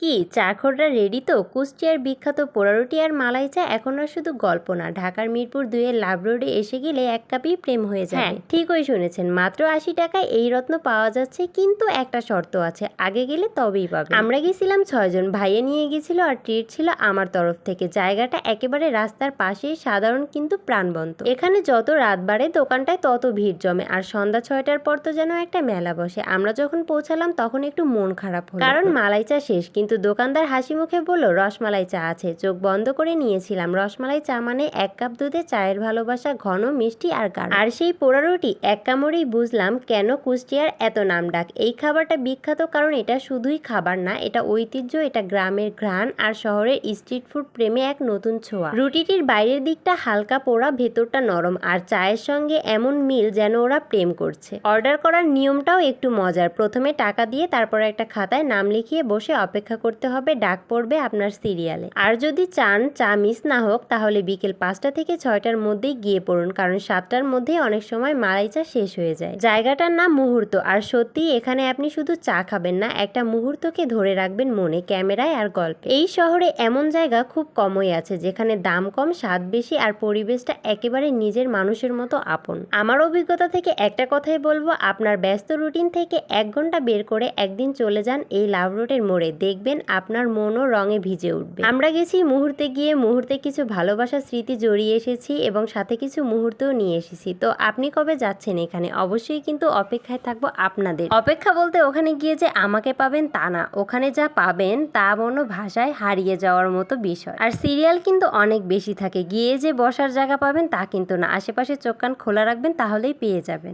কি চাখররা রেডি তো? কুষ্টিয়ার বিখ্যাত পোড়ারুটি আর মালাই চা এখন আর শুধু গল্প না। ঢাকার মিরপুর দুইয়ের লাভ রোডে এসে গেলে এক কাপই প্রেম হয়ে যায় হ্যাঁ ঠিকই শুনেছেন। মাত্র আশি টাকায় এই রত্ন পাওয়া যাচ্ছে কিন্তু একটা শর্ত আছে। আগে গেলে তবেই পাবে। আমরা গেছিলাম ছয়জন ভাইয়ে নিয়ে গেছিল আর ট্রিট ছিল আমার তরফ থেকে। জায়গাটা একেবারে রাস্তার পাশেই সাধারণ কিন্তু প্রাণবন্ত। এখানে যত রাত বাড়ে দোকানটায় তত ভিড় জমে। আর সন্ধ্যা ছয়টার পর তো যেন একটা মেলা বসে। আমরা যখন পৌঁছালাম তখন একটু মন খারাপ হলো। কারণ মালাই চা শেষ কিন্তু দোকানদার হাসি মুখে বলল, রসমালাই চা আছে। চোখ বন্ধ করে নিয়েছিলাম। রসমালাই চা মানে এক কাপ দুধে চায়ের ভালোবাসা, ঘন, মিষ্টি আর গাঢ়। আর সেই পোড়া রুটি এক কামড়েই বুঝলাম কেন কুষ্টিয়ার এত নাম ডাক এই খাবারটা বিখ্যাত কারণ এটা শুধুই খাবার না, এটা ঐতিহ্য, এটা গ্রামের ঘ্রাণ আর শহরের স্ট্রিট ফুড প্রেমে এক নতুন ছোঁয়া। রুটিটির বাইরের দিকটা হালকা পোড়া, ভেতরটা নরম আর চায়ের সঙ্গে এমন মিল যেন ওরা প্রেম করছে। অর্ডার করার নিয়মটাও একটু মজার। প্রথমে টাকা দিয়ে তারপর একটা খাতায় নাম লিখিয়ে বসে অপেক্ষা করতে হবে, ডাক পড়বে আপনার সিরিয়ালে। আর যদি চান, চা মিস না হোক, তাহলে বিকেল পাঁচটা থেকে ছয়টার মধ্যেই গিয়ে পড়ুন, কারণ সাতটার মধ্যেই অনেক সময় মালাই চা শেষ হয়ে যায়। জায়গাটার নাম মুহূর্ত, আর সত্যি এখানে আপনি শুধু চা খাবেন না, একটা মুহূর্তকে ধরে রাখবেন মনে, ক্যামেরায় আর গল্পে। এই শহরে এমন জায়গা খুব কমই আছে, যেখানে দাম কম, স্বাদ বেশি, আর পরিবেশটা একেবারে নিজের মানুষের মতো আপন। আমার অভিজ্ঞতা থেকে একটা কথাই বলব, আপনার ব্যস্ত রুটিন থেকে এক ঘণ্টা বের করে একদিন চলে যান এই লাভ রোডের মোড়ে। দেখবেন আপনার মনও রঙে ভিজে উঠবে। আমরা গেছি মুহূর্তে গিয়ে মুহূর্তে কিছু ভালোবাসার স্মৃতি জড়িয়ে এসেছি এবং সাথে কিছু মুহূর্তও নিয়ে এসেছি। তো আপনি কবে যাচ্ছেন এখানে? অবশ্যই কিন্তু অপেক্ষায় থাকব আপনাদের। অপেক্ষা বলতে ওখানে গিয়ে যে আমাকে পাবেন তা না। ওখানে যা পাবেন তা মনো ভাষায় হারিয়ে যাওয়ার মতো বিষয়। আর সিরিয়াল কিন্তু অনেক বেশি থাকে। গিয়ে যে বসার জায়গা পাবেন তা কিন্তু না। আশেপাশে চোখ কান খোলা রাখবেন, তাহলেই পেয়ে যাবেন।